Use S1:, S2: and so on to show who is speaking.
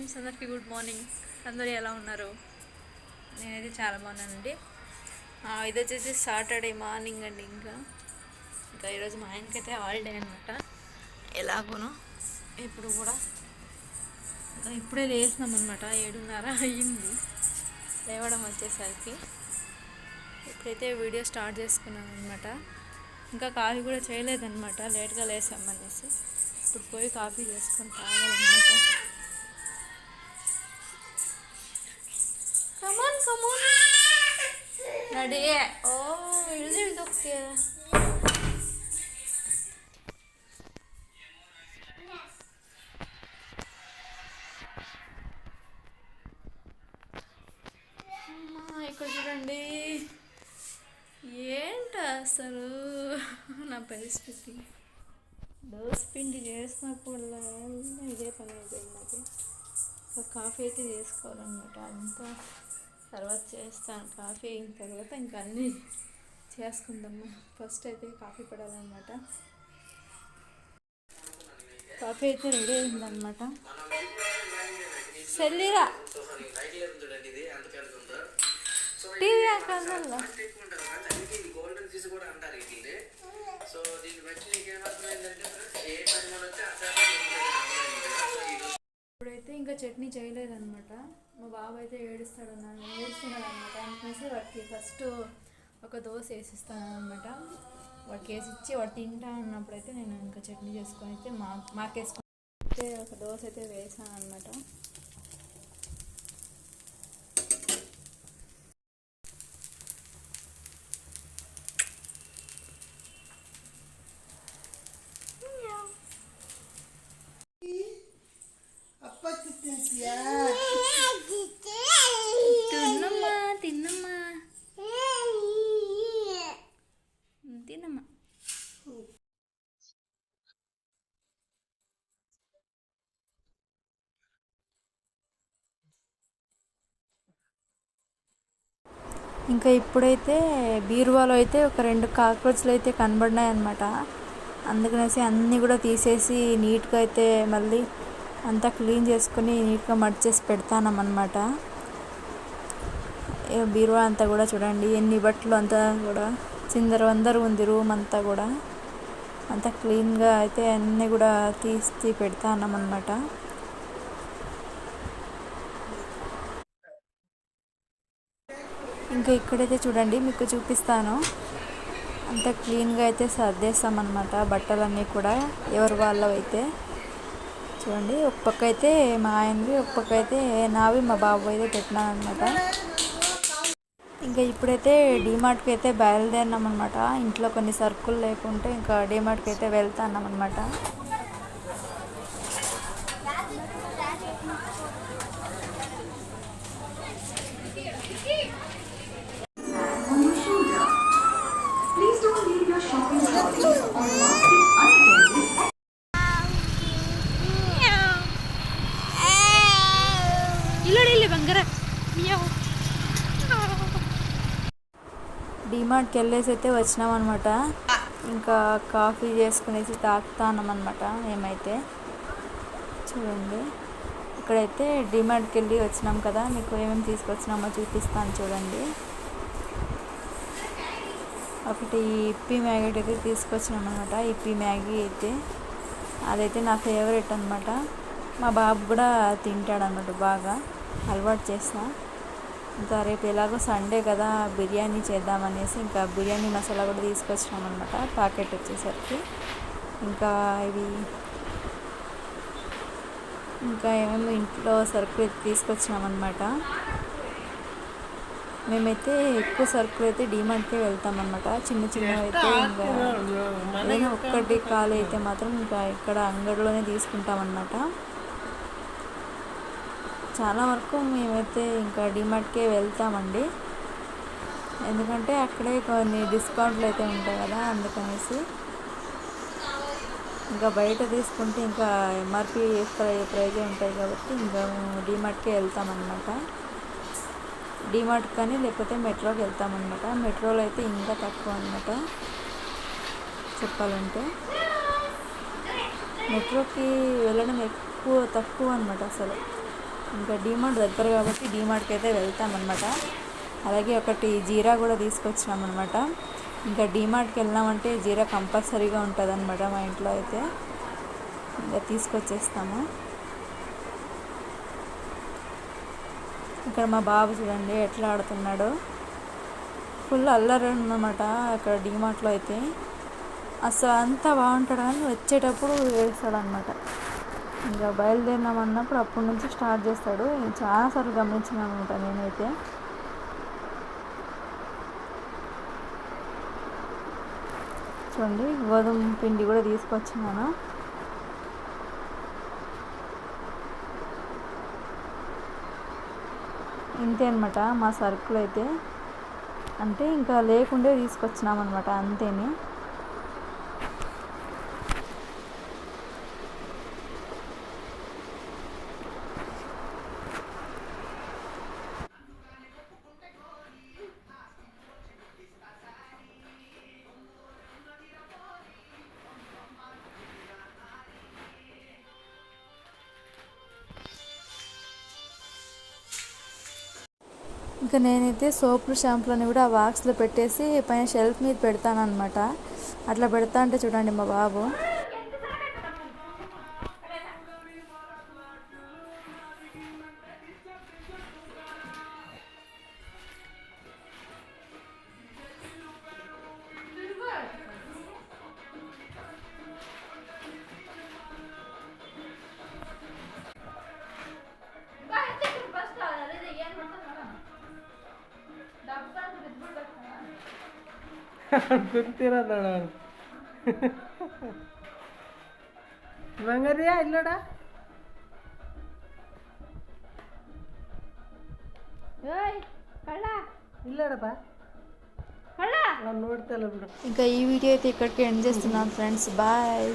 S1: Friends అందరికీ good morning. అందరూ ఎలా ఉన్నారు? నేనైతే చాలా బాగున్నానండి. ఇది వచ్చేసి సాటర్డే మార్నింగ్ అండి ఇంకా. ఇంకా ఈరోజు మా ఆయనకైతే హాలిడే అనమాట ఎలాగోనో ఇప్పుడు కూడా ఇంకా ఇప్పుడే లేసినాం అనమాట ఏడున్నర అయ్యింది. లేవడం వచ్చేసరికి. ఇప్పుడైతే వీడియో స్టార్ట్ చేసుకున్నాం అనమాట ఇంకా కాఫీ కూడా చేయలేదన్నమాట. లేట్గా లేసామనేసి ఇప్పుడు పోయి కాఫీ చేసుకొని తాగాలన్నమాట. Come on come on ready oh ఇది ఓకే ఇక్కడ చూడండి ఏంట అసలు? నా పరిస్థితి దోశ పిండి చేసినప్పుడల్లా ఇదే పని అయిపోయింది నాకు. ఒక కాఫీ అయితే చేసుకోవాలన్నమాట అంతా. తర్వాత చేస్తాను కాఫీ అయిన తర్వాత ఇంకా అన్నీ చేసుకుందాము. ఫస్ట్ అయితే కాఫీ పడాలన్నమాట. కాఫీ అయితే రెడీ అయిందనమాట సెల్లిరా టీవీ అక్కడ
S2: సో దీన్ని బట్టి
S1: అయితే ఇంకా చట్నీ చేయలేదన్నమాట. మా బాబు అయితే ఏడుస్తాడు అన్నాడు ఏడుస్తున్నాడు అనమాట అందుకనేసి వాడికి ఫస్ట్ ఒక దోశ వేసిస్తాను అనమాట వాడికి వేసి ఇచ్చి వాడు తింటా ఉన్నప్పుడైతే నేను ఇంకా చట్నీ చేసుకొని అయితే మా మాకేసుకొని అయితే ఒక దోశ అయితే వేసాను అనమాట ఇంకా ఇప్పుడైతే బీరువాలో అయితే ఒక రెండు కాక్రోచ్లు అయితే కనబడినాయి అనమాట అందుకనేసి అన్నీ కూడా తీసేసి నీట్గా అయితే మళ్ళీ అంతా క్లీన్ చేసుకొని నీట్గా మడిచేసి పెడతానమాట బీరువా అంతా కూడా చూడండి ఎన్ని బట్టలు అంతా కూడా చిందర వందరు ఉంది రూమ్ అంతా కూడా. అంతా క్లీన్గా అయితే అన్నీ కూడా తీసి పెడతానమాట ఇంకా ఇక్కడైతే చూడండి మీకు చూపిస్తాను. అంత క్లీన్గా అయితే సర్దేస్తామన్నమాట బట్టలన్నీ కూడా. ఎవరి వాళ్ళవైతే. చూడండి ఒక పక్క అయితే మా ఆయనవి ఒక పక్క అయితే నావి మా బాబు అయితే పెట్టినాను అనమాట ఇంకా ఇప్పుడైతే డీమార్ట్కి అయితే బయలుదేరినాం అనమాట ఇంట్లో కొన్ని సరుకులు లేకుంటే ఇంకా డీమార్ట్కి అయితే వెళ్తాన్నాం అనమాట డిమార్ట్కి వెళ్ళేసి అయితే వచ్చినాం అనమాట ఇంకా కాఫీ చేసుకునేసి తాగుతాన్నాం అనమాట మేమైతే చూడండి. ఇక్కడైతే డిమార్ట్కి వెళ్ళి వచ్చినాం కదా మీకు ఏమేమి తీసుకొచ్చినామో చూపిస్తాను చూడండి. ఒకటి ఇప్పి మ్యాగీ అయితే తీసుకొచ్చినాం అనమాట ఇప్పి మ్యాగీ అయితే అదైతే నా ఫేవరెట్ అనమాట మా బాబు కూడా తింటాడు అనమాట బాగా. అలవాటు చేసిన ఇంకా రేపు ఎలాగో సండే కదా బిర్యానీ చేద్దామనేసి ఇంకా బిర్యానీ మసాలా కూడా తీసుకొచ్చినాం అనమాట ప్యాకెట్ వచ్చేసరికి. ఇంకా ఇవి ఇంకా ఏమేమి ఇంట్లో సరుకులు అయితే తీసుకొచ్చినాం అనమాట మేమైతే ఎక్కువ సరుకులు అయితే డిమార్ట్కే వెళ్తాం అనమాట చిన్న చిన్నవి అయితే ఇంకా ఏదైనా ఒక్కటి ఖాళీ అయితే మాత్రం ఇంకా ఇక్కడ అంగడిలోనే తీసుకుంటాం అనమాట చాలా వరకు మేమైతే ఇంకా డిమార్ట్కే వెళ్తామండి. ఎందుకంటే అక్కడే కొన్ని డిస్కౌంట్లు అయితే ఉంటాయి కదా అందుకనేసి. ఇంకా బయట తీసుకుంటే ఇంకా ఎంఆర్పి ప్రైజే ఉంటాయి కాబట్టి ఇంకా మేము డిమార్ట్కే వెళ్తామన్నమాట. డిమార్ట్ కానీ లేకపోతే మెట్రోకి వెళ్తామన్నమాట. మెట్రోలో అయితే ఇంకా తక్కువ అనమాట చెప్పాలంటే. మెట్రోకి వెళ్ళడం ఎక్కువ తక్కువ అనమాట అసలు. ఇంకా డీమార్ట్ దగ్గర కాబట్టి డీమార్ట్కి అయితే వెళ్తామన్నమాట అలాగే ఒకటి జీరా కూడా తీసుకొచ్చినాం అనమాట ఇంకా డీమార్ట్కి వెళ్ళామంటే జీరా కంపల్సరీగా ఉంటుంది అనమాట మా ఇంట్లో అయితే. ఇంకా తీసుకొచ్చేస్తాము. ఇక్కడ మా బాబు చూడండి ఎట్లా ఆడుతున్నాడు. ఫుల్ అల్లరి ఉందన్నమాట అక్కడ డీమార్ట్లో అయితే. అసలు అంతా బాగుంటాడు కానీ వచ్చేటప్పుడు వేస్తాడు అనమాట ఇంకా బయలుదేరినాం అన్నప్పుడు అప్పటి నుంచి స్టార్ట్ చేస్తాడు. చాలాసార్లు గమనించాను అనమాట నేనైతే. చూడండి గోధుమ పిండి కూడా తీసుకొచ్చినాను. ఇంతే అనమాట మా సరుకులు అయితే. అంటే ఇంకా లేకుండే తీసుకొచ్చినాం అనమాట ఇంకా నేనైతే సోపులు షాంపులని కూడా ఆ బాక్స్లో పెట్టేసి పైన షెల్ఫ్ మీద పెడతాను అనమాట అట్లా పెడతా అంటే చూడండి మా బాబు.
S3: ಗೊತ್ತಿರೋದಣ ಬಂಗಾರಿಯಾ ಇಲ್ಲೋಡ ಇಲ್ಲಡಪ್ಪ ನಾನು ನೋಡ್ತಾ ಇಲ್ಲ ಬಿಡು
S1: ఇంకా ఈ వీడియో అయితే ఇక్కడికి ఎండ్ చేస్తున్నాను ఫ్రెండ్స్ బాయ్